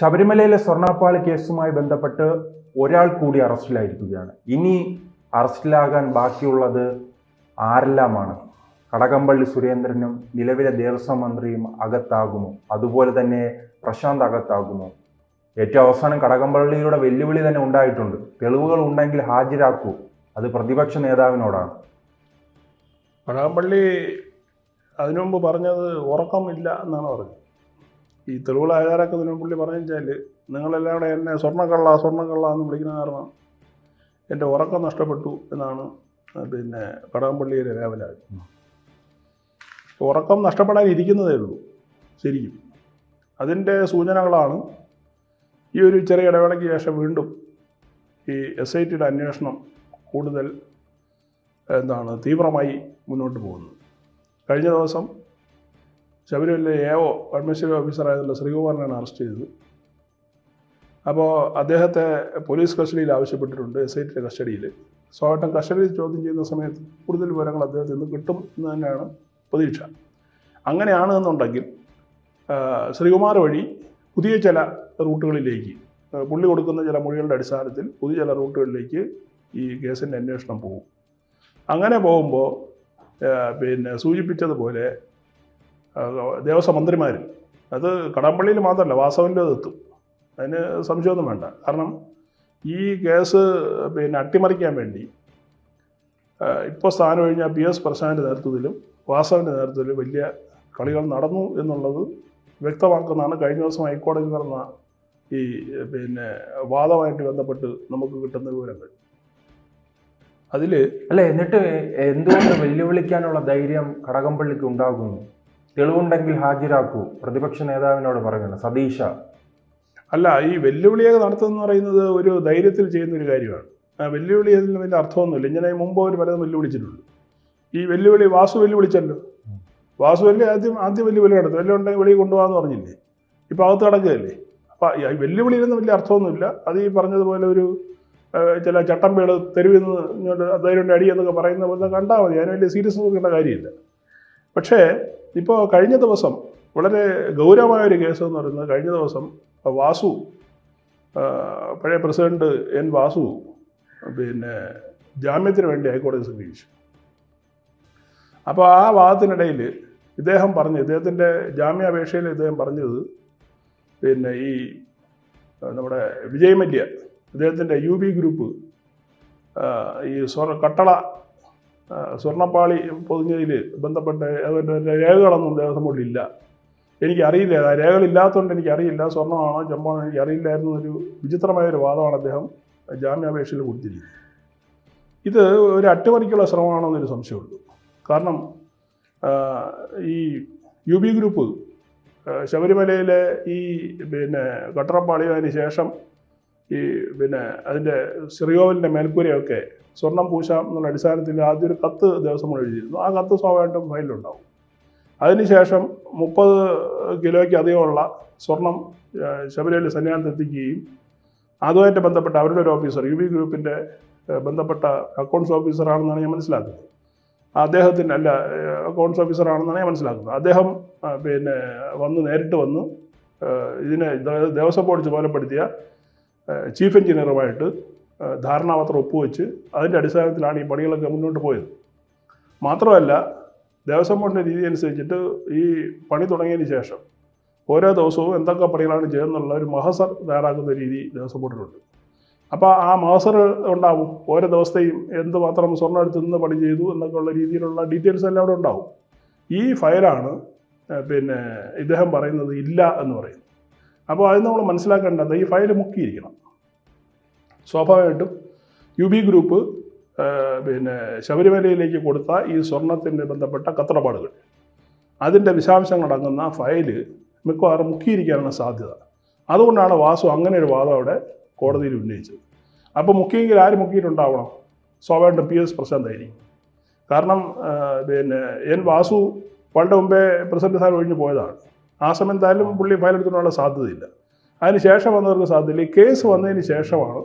ശബരിമലയിലെ സ്വർണപ്പാളി കേസുമായി ബന്ധപ്പെട്ട് ഒരാൾ കൂടി അറസ്റ്റിലായിരിക്കുകയാണ്. ഇനി അറസ്റ്റിലാകാൻ ബാക്കിയുള്ളത് ആരെല്ലാമാണ്? കടകംപള്ളി സുരേന്ദ്രനും നിലവിലെ ദേവസ്വം മന്ത്രിയും അകത്താകുമോ? അതുപോലെ തന്നെ പ്രശാന്ത് അകത്താകുമോ? ഏറ്റവും അവസാനം കടകംപള്ളിയുടെ വെല്ലുവിളി തന്നെ ഉണ്ടായിട്ടുണ്ട്. തെളിവുകൾ ഉണ്ടെങ്കിൽ ഹാജരാക്കൂ. അത് പ്രതിപക്ഷ നേതാവിനോടാണ്. കടകംപള്ളി അതിനുമുമ്പ് പറഞ്ഞത് ഉറക്കമില്ല എന്നാണ് പറഞ്ഞത്. ഈ തെളിവുകൾ ആചാരാക്കുന്നതിന് മുമ്പ് പുള്ളി പറഞ്ഞു വെച്ചാൽ നിങ്ങളെല്ലാം കൂടെ എന്നെ സ്വർണക്കള്ള സ്വർണക്കള്ള എന്ന് വിളിക്കുന്ന കാരണം എന്റെ ഉറക്കം നഷ്ടപ്പെട്ടു എന്നാണ് പിന്നെ കടകംപള്ളിയിലെ വേവലാതി ഉറക്കം നഷ്ടപ്പെടാനിരിക്കുന്നതേ ഉള്ളൂ ശരിക്കും. അതിന്റെ സൂചനകളാണ് ഈ ഒരു ചെറിയ ഇടവേളയ്ക്ക് ശേഷം വീണ്ടും ഈ എസ് ഐ ടിയുടെ അന്വേഷണം കൂടുതൽ എന്താണ് തീവ്രമായി മുന്നോട്ട് പോകുന്നത്. കഴിഞ്ഞ ദിവസം ശബരിമല എ ഒ അഡ്മിനിസ്ട്രേറ്റീവ് ഓഫീസറായിട്ടുള്ള ശ്രീകുമാറിനാണ് അറസ്റ്റ് ചെയ്തത്. അപ്പോൾ അദ്ദേഹത്തെ പോലീസ് കസ്റ്റഡിയിൽ ആവശ്യപ്പെട്ടിട്ടുണ്ട് എസ് ഐ ടിയുടെ കസ്റ്റഡിയിൽ. സ്വാട്ടം കസ്റ്റഡിയിൽ ചോദ്യം ചെയ്യുന്ന സമയത്ത് കൂടുതൽ വിവരങ്ങൾ അദ്ദേഹത്തിൽ നിന്ന് കിട്ടും എന്ന് തന്നെയാണ് പ്രതീക്ഷ. അങ്ങനെയാണ് എന്നുണ്ടെങ്കിൽ ശ്രീകുമാർ വഴി പുതിയ ചില റൂട്ടുകളിലേക്ക് പുള്ളി കൊടുക്കുന്ന ചില മൊഴികളുടെ അടിസ്ഥാനത്തിൽ പുതിയ ചില റൂട്ടുകളിലേക്ക് ഈ കേസിന്റെ അന്വേഷണം പോകും. അങ്ങനെ പോകുമ്പോൾ പിന്നെ സൂചിപ്പിച്ചതുപോലെ ദേവസ്വം മന്ത്രിമാർ അത് കടമ്പള്ളിയിൽ മാത്രമല്ല വാസവന്റെ എത്തും. അതിന് സംശയമൊന്നും വേണ്ട. കാരണം ഈ കേസ് പിന്നെ അട്ടിമറിക്കാൻ വേണ്ടി ഇപ്പോൾ സ്ഥാനം കഴിഞ്ഞ പി എസ് പ്രശാന്തിന്റെ നേതൃത്വത്തിലും വാസവന്റെ നേതൃത്വത്തിലും വലിയ കളികൾ നടന്നു എന്നുള്ളത് വ്യക്തമാക്കുന്നതാണ് കഴിഞ്ഞ ദിവസം ഹൈക്കോടതി നടന്ന ഈ പിന്നെ വാദമായിട്ട് ബന്ധപ്പെട്ട് നമുക്ക് കിട്ടുന്ന വിവരങ്ങൾ. അതിൽ അല്ല എന്നിട്ട് എന്തുകൊണ്ട് വെല്ലുവിളിക്കാനുള്ള ധൈര്യം കടകംപള്ളിക്ക് ഉണ്ടാകുന്നു? തെളിവുണ്ടെങ്കിൽ ഹാജരാക്കൂ. പ്രതിപക്ഷ നേതാവിനോട് പറയണം സതീഷ. അല്ല ഈ വെല്ലുവിളിയൊക്കെ നടത്തുമെന്ന് പറയുന്നത് ഒരു ധൈര്യത്തിൽ ചെയ്യുന്ന ഒരു കാര്യമാണ്. ആ വെല്ലുവിളി അതിന് വലിയ അർത്ഥമൊന്നുമില്ല. ഇങ്ങനെ മുമ്പ് അവർ പലതും വെല്ലുവിളിച്ചിട്ടുണ്ട്. ഈ വെല്ലുവിളി വാസു വെല്ലുവിളിച്ചല്ലോ. വാസു വലിയ ആദ്യം ആദ്യം വെല്ലുവിളി നടത്തും. വെല്ലുണ്ടെങ്കിൽ വെളിയിൽ കൊണ്ടുപോകാന്ന് പറഞ്ഞില്ലേ? ഇപ്പം അകത്ത് കിടക്കുകയല്ലേ അപ്പം ഈ വെല്ലുവിളിയിലൊന്നും വലിയ അർത്ഥമൊന്നുമില്ല. അത് ഈ പറഞ്ഞതുപോലെ ഒരു ചില ചട്ടമ്പേൾ തെരുവിൽ നിന്ന് ഇങ്ങോട്ട് ധൈര്യം അടി എന്നൊക്കെ പറയുന്ന പോലെ കണ്ടാൽ മതി. അതിന് വലിയ സീരിയസ് നോക്കേണ്ട കാര്യമില്ല. പക്ഷേ ഇപ്പോൾ കഴിഞ്ഞ ദിവസം വളരെ ഗൗരവമായ ഒരു കേസ് എന്ന് പറയുന്നത് കഴിഞ്ഞ ദിവസം വാസു പഴയ പ്രസിഡന്റ് എൻ വാസു പിന്നെ ജാമ്യത്തിന് വേണ്ടി ഹൈക്കോടതി സമീപിച്ചു. അപ്പോൾ ആ വാദത്തിനിടയിൽ ഇദ്ദേഹം പറഞ്ഞു ഇദ്ദേഹത്തിന്റെ ജാമ്യാപേക്ഷയിൽ ഇദ്ദേഹം പറഞ്ഞത് പിന്നെ ഈ നമ്മുടെ വിജയ് മല്യ ഇദ്ദേഹത്തിന്റെ യു ബി ഗ്രൂപ്പ് ഈ സ്വർ കട്ടള സ്വർണപ്പാളി പൊതിഞ്ഞതിൽ ബന്ധപ്പെട്ട രേഖകളൊന്നും ദേവസ്വം ബോർഡിൽ ഇല്ല. എനിക്ക് അറിയില്ല ആ രേഖകളില്ലാത്തതുകൊണ്ട് എനിക്കറിയില്ല സ്വർണമാണോ ചെമ്പാണോ എനിക്ക് അറിയില്ലായിരുന്നു ഒരു വിചിത്രമായ ഒരു വാദമാണ് അദ്ദേഹം ജാമ്യാപേക്ഷയിൽ കൊടുത്തിരിക്കുന്നത്. ഇത് ഒരു അട്ടിമറിക്കുള്ള ശ്രമമാണോ എന്നൊരു സംശയമുള്ളൂ കാരണം ഈ യു ബി ഗ്രൂപ്പ് ശബരിമലയിലെ ഈ പിന്നെ കട്ടറപ്പാളിയതിന് ശേഷം ഈ പിന്നെ അതിന്റെ ശ്രീകോവിലിന്റെ മേൽക്കൂരയൊക്കെ സ്വർണം പൂശാം എന്നുള്ള അടിസ്ഥാനത്തിൽ ആദ്യം ഒരു കത്ത് ദിവസം എഴുതിയിരുന്നു. ആ കത്ത് സ്വാഭാവികമായിട്ടും ഫയലിലുണ്ടാവും. അതിനുശേഷം മുപ്പത് കിലോയ്ക്ക് അധികമുള്ള സ്വർണം ശബരിമല സന്നിധാനത്ത് എത്തിക്കുകയും അതുമായിട്ട് ബന്ധപ്പെട്ട അവരുടെ ഒരു ഓഫീസർ യു ബി ഗ്രൂപ്പിന്റെ ബന്ധപ്പെട്ട അക്കൗണ്ട്സ് ഓഫീസറാണെന്നാണ് ഞാൻ മനസ്സിലാക്കുന്നത്. അദ്ദേഹത്തിന്റെ അല്ല അക്കൗണ്ട്സ് ഓഫീസറാണെന്നാണ് ഞാൻ മനസ്സിലാക്കുന്നത്. അദ്ദേഹം പിന്നെ വന്ന് നേരിട്ട് വന്ന് ഇതിനെ ദേവസ്വം ബോർഡ് ചുമതലപ്പെടുത്തിയ ചീഫ് എഞ്ചിനീയറുമായിട്ട് ധാരണാപത്രം ഒപ്പുവെച്ച് അതിന്റെ അടിസ്ഥാനത്തിലാണ് ഈ പണികളൊക്കെ മുന്നോട്ട് പോയത്. മാത്രമല്ല ദേവസ്വം ബോർഡിന്റെ രീതി അനുസരിച്ചിട്ട് ഈ പണി തുടങ്ങിയതിന് ശേഷം ഓരോ ദിവസവും എന്തൊക്കെ പണികളാണ് ചെയ്യുന്നുള്ള ഒരു മഹസർ തയ്യാറാക്കുന്ന രീതി ദേവസ്വം ബോർഡിലുണ്ട്. അപ്പോൾ ആ മഹസർ ഉണ്ടാവും. ഓരോ ദിവസത്തെയും എന്തുമാത്രം സ്വർണം എടുത്ത് നിന്ന് പണി ചെയ്തു എന്നൊക്കെ ഉള്ള രീതിയിലുള്ള ഡീറ്റെയിൽസ് എല്ലാം അവിടെ ഉണ്ടാവും. ഈ ഫയലാണ് പിന്നെ ഇദ്ദേഹം പറയുന്നത് ഇല്ല എന്ന് പറയുന്നത്. അപ്പോൾ അത് നമ്മൾ മനസ്സിലാക്കേണ്ടത് ഈ ഫയൽ മുക്കിയിരിക്കണം. സ്വാഭാവികമായിട്ടും യു ബി ഗ്രൂപ്പ് പിന്നെ ശബരിമലയിലേക്ക് കൊടുത്ത ഈ സ്വർണത്തിന്റെ ബന്ധപ്പെട്ട കത്തടപാടുകൾ അതിന്റെ വിശദാംശങ്ങളടങ്ങുന്ന ഫയൽ മിക്കവാറും മുക്കിയിരിക്കാനാണ് സാധ്യത. അതുകൊണ്ടാണ് വാസു അങ്ങനെ ഒരു വാദം അവിടെ കോടതിയിൽ ഉന്നയിച്ചത്. അപ്പോൾ മുക്കിയെങ്കിൽ ആര് മുക്കിയിട്ടുണ്ടാവണം? സ്വാഭാവികമായിട്ടും പി എസ് പ്രശാന്തായിരിക്കും. കാരണം പിന്നെ എൻ വാസു വളരെ മുമ്പേ പ്രസിഡന്റ് സാർ ഒഴിഞ്ഞു പോയതാണ്. ആ സമയം എന്തായാലും പുള്ളി ഫയലെടുത്തിട്ടുള്ള സാധ്യതയില്ല. അതിന് ശേഷം വന്നവർക്ക് സാധ്യതയില്ല. ഈ കേസ് വന്നതിന് ശേഷമാണ്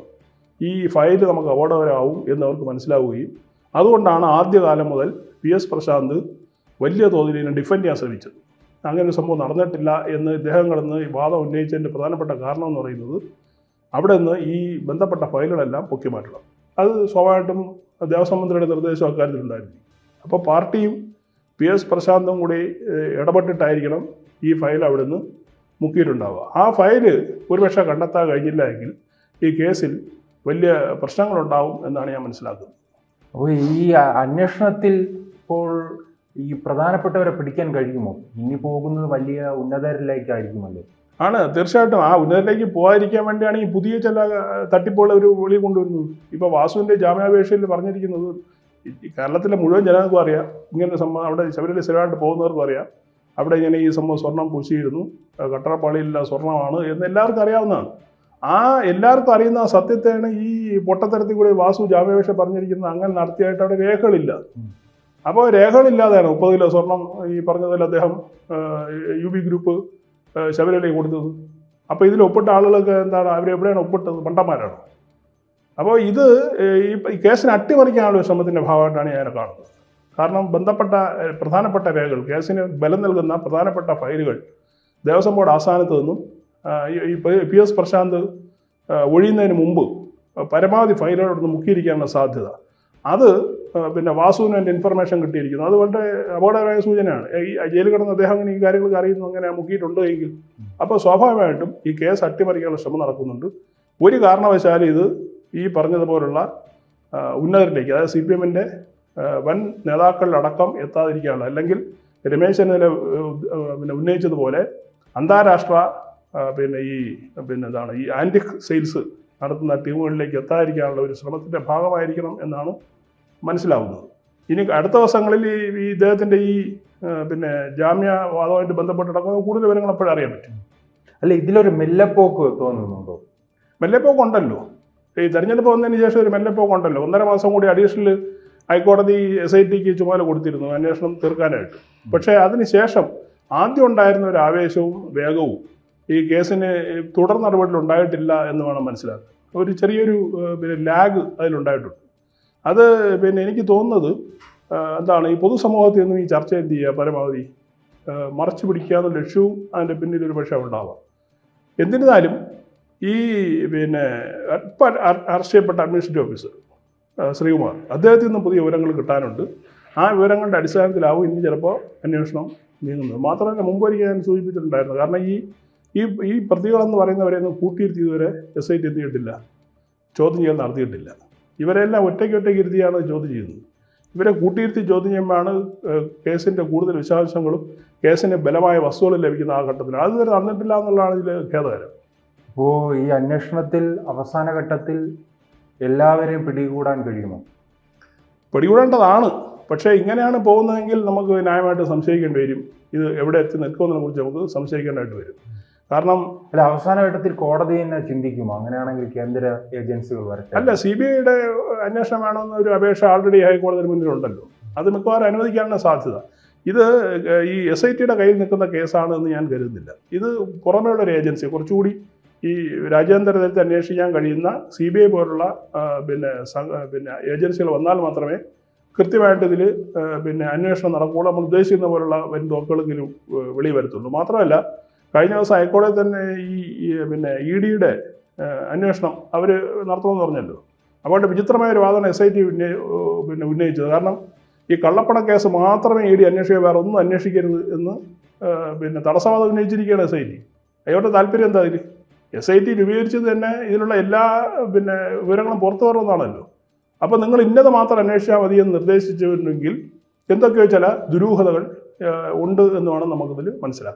ഈ ഫയൽ നമുക്ക് അപകടകരമാവും എന്ന് അവർക്ക് മനസ്സിലാവുകയും അതുകൊണ്ടാണ് ആദ്യകാലം മുതൽ പി എസ് പ്രശാന്ത് വലിയ തോതിൽ ഇതിനെ ഡിഫെൻഡ് ചെയ്യാൻ ശ്രമിച്ചത്. അങ്ങനെ ഒരു സംഭവം നടന്നിട്ടില്ല എന്ന് ഇദ്ദേഹം കടന്ന് ഈ വാദം ഉന്നയിച്ചതിന്റെ പ്രധാനപ്പെട്ട കാരണം എന്ന് പറയുന്നത് അവിടെ നിന്ന് ഈ ബന്ധപ്പെട്ട ഫയലുകളെല്ലാം പൊക്കി മാറ്റണം. അത് സ്വാഭാവികമായിട്ടും ദേവസ്വം മന്ത്രിയുടെ നിർദ്ദേശം അക്കാര്യത്തിലുണ്ടായിരുന്നു അപ്പോൾ പാർട്ടിയും പി എസ് പ്രശാന്തും കൂടി ഇടപെട്ടിട്ടായിരിക്കണം ഈ ഫയൽ അവിടെ നിന്ന് മുക്കിയിട്ടുണ്ടാവുക. ആ ഫയൽ ഒരുപക്ഷെ കണ്ടെത്താൻ കഴിഞ്ഞില്ല എങ്കിൽ ഈ കേസിൽ വലിയ പ്രശ്നങ്ങളുണ്ടാവും എന്നാണ് ഞാൻ മനസ്സിലാക്കുന്നത്. അപ്പോൾ ഈ അന്വേഷണത്തിൽ ഇപ്പോൾ ഈ പ്രധാനപ്പെട്ടവരെ പിടിക്കാൻ കഴിയുമോ? ഇനി പോകുന്നത് വലിയ ഉന്നതരിലേക്കായിരിക്കുമല്ലോ? ആണ് തീർച്ചയായിട്ടും. ആ ഉന്നതരിലേക്ക് പോകാതിരിക്കാൻ വേണ്ടിയാണ് ഈ പുതിയ ചില തട്ടിപ്പുള്ള ഒരു വെളി കൊണ്ടുവരുന്നത്. ഇപ്പോൾ വാസുവിന്റെ ജാമ്യാപേക്ഷയിൽ പറഞ്ഞിരിക്കുന്നത് കേരളത്തിലെ മുഴുവൻ ജനങ്ങൾക്കും അറിയാം. ഇങ്ങനെ സംഭവം അവിടെ ശബരിമല സ്ഥിരമായിട്ട് പോകുന്നവർക്കും അറിയാം. അവിടെ ഇങ്ങനെ ഈ സംഭവം സ്വർണം പൂശിയിരുന്നു. കട്ടറപ്പാളിയില്ല സ്വർണമാണ് എന്ന് എല്ലാവർക്കും അറിയാവുന്നതാണ്. ആ എല്ലാവർക്കും അറിയുന്ന ആ സത്യത്തെയാണ് ഈ പൊട്ടത്തരത്തിൽ കൂടി വാസു ജാമ്യാപേക്ഷ പറഞ്ഞിരിക്കുന്നത്. അങ്ങനെ നടത്തിയായിട്ട് അവിടെ രേഖകളില്ല. അപ്പോൾ രേഖകളില്ലാതെയാണ് മുപ്പത് കിലോ സ്വർണം ഈ പറഞ്ഞതിൽ അദ്ദേഹം യു ബി ഗ്രൂപ്പ് ശബരിമലയ്ക്ക് കൊടുത്തത്. അപ്പോൾ ഇതിൽ ഒപ്പിട്ട ആളുകളൊക്കെ എന്താണ് അവരെവിടെയാണ് ഒപ്പിട്ടത്? പണ്ടന്മാരാണ് അപ്പോൾ ഇത് ഈ കേസിനെ അട്ടിമറിക്കാനുള്ള ശ്രമത്തിന്റെ ഭാഗമായിട്ടാണ് ഞാൻ കാണുന്നത്. കാരണം ബന്ധപ്പെട്ട പ്രധാനപ്പെട്ട രേഖകൾ കേസിന് ബലം നൽകുന്ന പ്രധാനപ്പെട്ട ഫയലുകൾ ദേവസ്വം ബോർഡ് ആസ്ഥാനത്ത് നിന്നും ഈ- പി- എസ് പ്രശാന്ത് ഒഴിയുന്നതിന് മുമ്പ് പരമാവധി ഫയലുകളോടൊന്ന് മുക്കിയിരിക്കാനുള്ള സാധ്യത. അത് പിന്നെ വാസുവിന് എന്റെ ഇൻഫർമേഷൻ കിട്ടിയിരിക്കുന്നു. അത് വളരെ അപകടകരമായ സൂചനയാണ്. ഈ ജയിലിൽ കിടന്ന് അദ്ദേഹം അങ്ങനെ ഈ കാര്യങ്ങളൊക്കെ അറിയുന്നു അങ്ങനെ മുക്കിയിട്ടുണ്ട് എങ്കിൽ. അപ്പോൾ സ്വാഭാവികമായിട്ടും ഈ കേസ് അട്ടിമറിക്കാനുള്ള ശ്രമം നടക്കുന്നുണ്ട്. ഒരു കാരണവശാലും ഇത് ഈ പറഞ്ഞതുപോലുള്ള ഉന്നതരിലേക്ക് അതായത് സി പി എമ്മിന്റെ വൻ നേതാക്കളിലടക്കം എത്താതിരിക്കുകയാണ്. അല്ലെങ്കിൽ രമേശ് ചെന്നിത്തല പിന്നെ ഉന്നയിച്ചതുപോലെ അന്താരാഷ്ട്ര പിന്നെ ഈ പിന്നെ എന്താണ് ഈ ആന്റിക് സെയിൽസ് നടത്തുന്ന ടീമുകളിലേക്ക് എത്താതിരിക്കാനുള്ള ഒരു ശ്രമത്തിന്റെ ഭാഗമായിരിക്കണം എന്നാണ് മനസ്സിലാവുന്നത്. ഇനി അടുത്ത ദിവസങ്ങളിൽ ഈ ഈ ഇദ്ദേഹത്തിന്റെ ഈ പിന്നെ ജാമ്യവാദവുമായിട്ട് ബന്ധപ്പെട്ട് നടക്കുന്ന കൂടുതൽ വിവരങ്ങൾ എപ്പോഴും അറിയാൻ പറ്റും? അല്ല ഇതിലൊരു മെല്ലപ്പോക്ക് തോന്നുന്നുണ്ടോ? മെല്ലപ്പോക്ക് ഉണ്ടല്ലോ ഈ തെരഞ്ഞെടുപ്പ് വന്നതിന് ശേഷം ഒരു മെല്ലപ്പോക്ക് ഉണ്ടല്ലോ ഒന്നര മാസം കൂടി അഡീഷണൽ ഹൈക്കോടതി എസ് ഐ ടിക്ക് ചുമതല കൊടുത്തിരുന്നു. അന്വേഷണം തീർക്കാനായിട്ട്. പക്ഷേ അതിനുശേഷം ആദ്യം ഉണ്ടായിരുന്ന ഒരു ആവേശവും വേഗവും ഈ കേസിന് തുടർ നടപടിയിൽ ഉണ്ടായിട്ടില്ല എന്ന് വേണം മനസ്സിലാക്കാൻ. ഒരു ചെറിയൊരു പിന്നെ ലാഗ് അതിലുണ്ടായിട്ടുണ്ട്. അത് പിന്നെ എനിക്ക് തോന്നുന്നത് എന്താണ് ഈ പൊതുസമൂഹത്തിൽ നിന്നും ഈ ചർച്ച എന്ത് ചെയ്യുക? പരമാവധി മറച്ചു പിടിക്കാവുന്ന ലക്ഷ്യവും അതിന്റെ പിന്നിൽ ഒരു പക്ഷേ ഉണ്ടാവാം. എന്നിരുന്നാലും ഈ പിന്നെ ചെയ്യപ്പെട്ട അഡ്മിനിസ്ട്രേറ്റീവ് ഓഫീസർ ശ്രീകുമാർ. അദ്ദേഹത്തിൽ നിന്നും പുതിയ വിവരങ്ങൾ കിട്ടാനുണ്ട്. ആ വിവരങ്ങളുടെ അടിസ്ഥാനത്തിലാവും ഇനി ചിലപ്പോൾ അന്വേഷണം നീങ്ങുന്നത്. മാത്രമല്ല മുമ്പ് ഞാൻ സൂചിപ്പിച്ചിട്ടുണ്ടായിരുന്നു. കാരണം ഈ ഈ ഈ പ്രതികളെന്ന് പറയുന്നവരെ ഒന്നും കൂട്ടിയിരുത്തി ഇതുവരെ എസ് ഐ ടി എത്തിയിട്ടില്ല. ചോദ്യം ചെയ്യാൻ നടത്തിയിട്ടില്ല. ഇവരെല്ലാം ഒറ്റയ്ക്ക് ഒറ്റയ്ക്ക് ഇരുത്തിയാണ് ചോദ്യം ചെയ്യുന്നത്. ഇവരെ കൂട്ടിയിരുത്തി ചോദ്യം ചെയ്യുമ്പോഴാണ് കേസിന്റെ കൂടുതൽ വിശദാംശങ്ങളും കേസിന് ബലമായ വസ്തുക്കളും ലഭിക്കുന്ന ആ ഘട്ടത്തിൽ. അതുവരെ നടന്നിട്ടില്ല എന്നുള്ളതാണ് ഇതിൽ ഖേദകരം. അപ്പോൾ ഈ അന്വേഷണത്തിൽ അവസാന ഘട്ടത്തിൽ എല്ലാവരെയും പിടികൂടാൻ കഴിയുമോ? പിടികൂടേണ്ടതാണ്. പക്ഷേ ഇങ്ങനെയാണ് പോകുന്നതെങ്കിൽ നമുക്ക് ന്യായമായിട്ട് സംശയിക്കേണ്ടി വരും. ഇത് എവിടെ എത്തി നിൽക്കുമെന്നതിനെ കുറിച്ച് നമുക്ക് സംശയിക്കേണ്ടതായിട്ട് വരും. കാരണം അല്ല അവസാന ഘട്ടത്തിൽ കോടതി തന്നെ ചിന്തിക്കുമോ? അങ്ങനെയാണെങ്കിൽ കേന്ദ്ര ഏജൻസികൾ വരട്ടെ. അല്ല സി ബി ഐയുടെ അന്വേഷണം വേണമെന്ന ഒരു അപേക്ഷ ആൾറെഡി ഹൈക്കോടതിന് മുന്നിലുണ്ടല്ലോ. അത് മിക്കവാറും അനുവദിക്കാനുള്ള സാധ്യത. ഇത് ഈ എസ് ഐ ടിയുടെ കയ്യിൽ നിൽക്കുന്ന കേസാണ് എന്ന് ഞാൻ കരുതുന്നില്ല. ഇത് പുറമേയുള്ള ഒരു ഏജൻസി കുറച്ചുകൂടി ഈ രാജ്യാന്തര തലത്തിൽ അന്വേഷിക്കാൻ കഴിയുന്ന സി ബി ഐ പോലുള്ള പിന്നെ പിന്നെ ഏജൻസികൾ വന്നാൽ മാത്രമേ കൃത്യമായിട്ട് ഇതിൽ പിന്നെ അന്വേഷണം നടക്കുകയുള്ളൂ നമ്മൾ ഉദ്ദേശിക്കുന്ന പോലുള്ള വരും തോക്കുകളെങ്കിലും വെളി വരുത്തുള്ളൂ. മാത്രമല്ല കഴിഞ്ഞ ദിവസം ഹൈക്കോടതി തന്നെ ഈ പിന്നെ ഇ ഡിയുടെ അന്വേഷണം അവർ നടത്തണമെന്ന് പറഞ്ഞല്ലോ. അപ്പോൾ വിചിത്രമായ ഒരു വാദന എസ് ഐ ടി പിന്നെ ഉന്നയിച്ചത്. കാരണം ഈ കള്ളപ്പണ കേസ് മാത്രമേ ഇ ഡി അന്വേഷിക്കുക വേറെ ഒന്നും അന്വേഷിക്കരുത് എന്ന് പിന്നെ തടസ്സവാദം ഉന്നയിച്ചിരിക്കുകയാണ് എസ് ഐ ടി അയാളുടെ താല്പര്യം എന്താ ഇതിൽ എസ് ഐ ടി രൂപീകരിച്ചത് തന്നെ ഇതിനുള്ള എല്ലാ പിന്നെ വിവരങ്ങളും പുറത്തു വരുന്നതാണല്ലോ അപ്പോൾ നിങ്ങൾ ഇന്നത് മാത്രം അന്വേഷിച്ചാൽ മതി എന്ന് നിർദ്ദേശിച്ചിരുന്നെങ്കിൽ എന്തൊക്കെയോ ചില ദുരൂഹതകൾ ഉണ്ട് എന്ന് വേണം നമുക്കിതിൽ മനസ്സിലാക്കാം